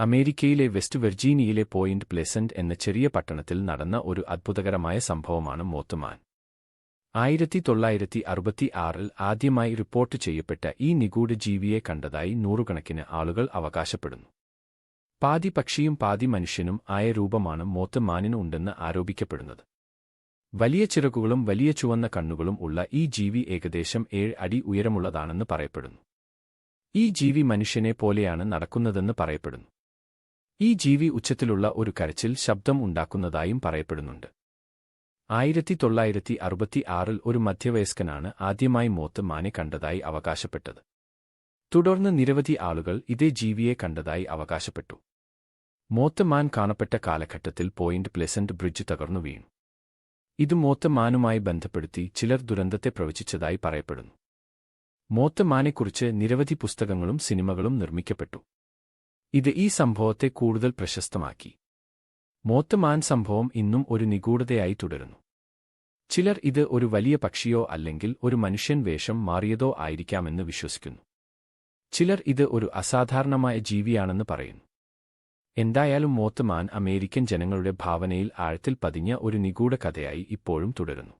അമേരിക്കയിലെ west വെർജീനിയയിലെ point pleasant എന്ന ചെറിയ പട്ടണത്തിൽ നടന്ന ഒരു അത്ഭുതകരമായ സംഭവമാണ് മോത്തുമാൻ. ആയിരത്തി തൊള്ളായിരത്തി അറുപത്തി ആറിൽ ആദ്യമായി റിപ്പോർട്ട് ചെയ്യപ്പെട്ട ഈ നിഗൂഢ ജീവിയെ കണ്ടതായി നൂറുകണക്കിന് ആളുകൾ അവകാശപ്പെടുന്നു. പാതി പക്ഷിയും പാതി മനുഷ്യനും ആയ രൂപമാണ് മോത്തുമാനിന് ഉണ്ടെന്ന് ആരോപിക്കപ്പെടുന്നത്. വലിയ ചിറകുകളും വലിയ ചുവന്ന കണ്ണുകളും ഉള്ള ഈ ജീവി ഏകദേശം ഏഴ് അടി ഉയരമുള്ളതാണെന്ന് പറയപ്പെടുന്നു. ഈ ജീവി മനുഷ്യനെ പോലെയാണ് നടക്കുന്നതെന്ന് പറയപ്പെടുന്നു. ഈ ജീവി ഉച്ചത്തിലുള്ള ഒരു കരച്ചിൽ ശബ്ദം ഉണ്ടാക്കുന്നതായും പറയപ്പെടുന്നുണ്ട്. ആയിരത്തി തൊള്ളായിരത്തി അറുപത്തി ആറിൽ ഒരു മധ്യവയസ്കനാണ് ആദ്യമായി മോത്ത് മാനെ കണ്ടതായി അവകാശപ്പെട്ടത്. തുടർന്ന് നിരവധി ആളുകൾ ഇതേ ജീവിയെ കണ്ടതായി അവകാശപ്പെട്ടു. മോത്ത് മാൻ കാണപ്പെട്ട കാലഘട്ടത്തിൽ പോയിന്റ് പ്ലെസന്റ് ബ്രിഡ്ജ് തകർന്നു വീണു. ഇത് മോത്ത് മാനുമായി ബന്ധപ്പെടുത്തി ചിലർ ദുരന്തത്തെ പ്രവചിച്ചതായി പറയപ്പെടുന്നു. മോത്ത് മാനെക്കുറിച്ച് നിരവധി പുസ്തകങ്ങളും സിനിമകളും നിർമ്മിക്കപ്പെട്ടു. ഇത് ഈ സംഭവത്തെ കൂടുതൽ പ്രശസ്തമാക്കി. മോത്തമാൻ സംഭവം ഇന്നും ഒരു നിഗൂഢതയായി തുടരുന്നു. ചിലർ ഇത് ഒരു വലിയ പക്ഷിയോ അല്ലെങ്കിൽ ഒരു മനുഷ്യൻ വേഷം മാറിയതോ ആയിരിക്കാമെന്ന് വിശ്വസിക്കുന്നു. ചിലർ ഇത് ഒരു അസാധാരണമായ ജീവിയാണെന്ന് പറയുന്നു. എന്തായാലും മോത്തമാൻ അമേരിക്കൻ ജനങ്ങളുടെ ഭാവനയിൽ ആഴത്തിൽ പതിഞ്ഞ ഒരു നിഗൂഢ കഥയായി ഇപ്പോഴും തുടരുന്നു.